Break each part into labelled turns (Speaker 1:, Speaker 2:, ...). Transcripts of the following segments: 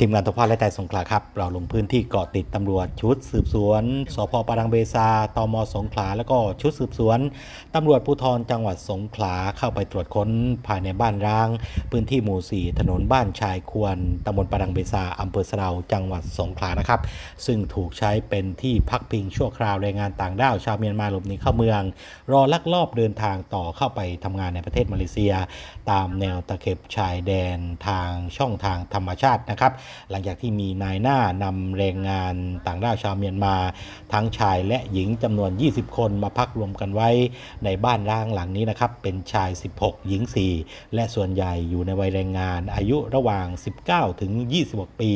Speaker 1: ทีมงานทพและแต่สงขลาครับ เราลงพื้นที่เกาะติดตำรวจชุดสืบสวน สพปารังเบซาตมสงขลา แล้วก็ชุดสืบสวนตำรวจภูธรจังหวัดสงขลาเข้าไปตรวจค้นภายในบ้านร้าง พื้นที่หมู่ 4 ถนนบ้านชายควรตำบลปารังเบซาอำเภอสะเดาจังหวัดสงขลานะครับ ซึ่งถูกใช้เป็นที่พักพิงชั่วคราวแรงงานต่างด้าวชาวเมียนมาหลบหนีเข้าเมือง รอลักลอบเดินทางต่อเข้าไปทำงานในประเทศมาเลเซีย ตามแนวตะเข็บชายแดนทางช่องทางธรรมชาตินะครับหลังจากที่มีนายหน้านำแรงงานต่างด้าวชาวเมียนมา ทั้งชายและหญิงจำนวน 20 คนมาพักรวมกันไว้ในบ้านร้างหลังนี้นะครับ เป็นชาย 16 หญิง 4 และส่วนใหญ่อยู่ในวัยแรงงาน อายุระหว่าง 19 ถึง 26 ปี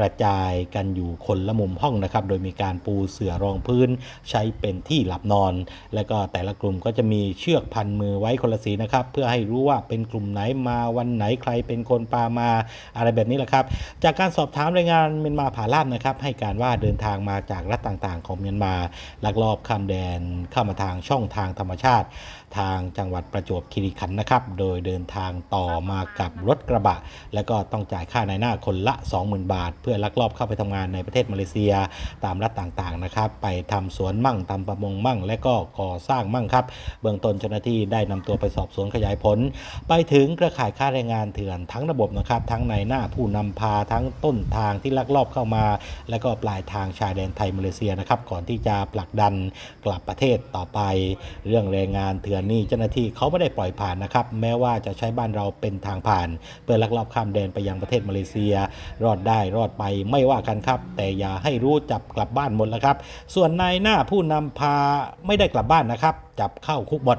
Speaker 1: กระจายกันอยู่คนละมุมห้องนะครับ โดยมีการปูเสื่อรองพื้น ใช้เป็นที่หลับนอน และก็แต่ละกลุ่มก็จะมีเชือกพันมือไว้คนละสีนะครับ เพื่อให้รู้ว่าเป็นกลุ่มไหนมาวันไหนใครเป็นคนปามาอะไรแบบนี้แหละครับจากการสอบถามรายงานเมียนมาผาลาดนะครับให้การว่าเดินทางมาจากรัฐต่างๆ ของเมียนมาลักลอบข้ามแดนเข้ามาทางช่องทางธรรมชาติ ทางจังหวัดประจวบคีรีขันธ์นะครับ โดยเดินทางต่อมากับรถกระบะ แล้วก็ต้องจ่ายค่าในหน้าคนละ 20,000 บาท เพื่อลักลอบเข้าไปทำงานในประเทศมาเลเซียตามรัฐต่างๆนะครับ ไปทำสวนมั่งทำประมงมั่ง และก็ก่อสร้างมั่งครับ เบื้องต้นเจ้าหน้าที่ได้นำตัวไปสอบสวนขยายผล ไปถึงเครือข่ายค้าแรงงานเถื่อนทั้งระบบนะครับ ทั้งในหน้าผู้นำพาทั้งต้นทางที่ลักลอบเข้ามา และก็ปลายทางชายแดนไทยมาเลเซียนะครับก่อนที่จะผลักดันกลับประเทศต่อไป เรื่องแรงงานเถื่อนนี่เจ้าหน้าที่เขาไม่ได้ปล่อยผ่านนะครับแม้ว่าจะใช้บ้านเราเป็นทางผ่าน เพื่อลักลอบข้ามแดนไปยังประเทศมาเลเซีย รอดได้รอดไปไม่ว่ากันครับ แต่อย่าให้รู้จับกลับบ้านหมดแล้วครับ ส่วนนายหน้าผู้นำพาไม่ได้กลับบ้านนะครับ จับเข้าคุกหมด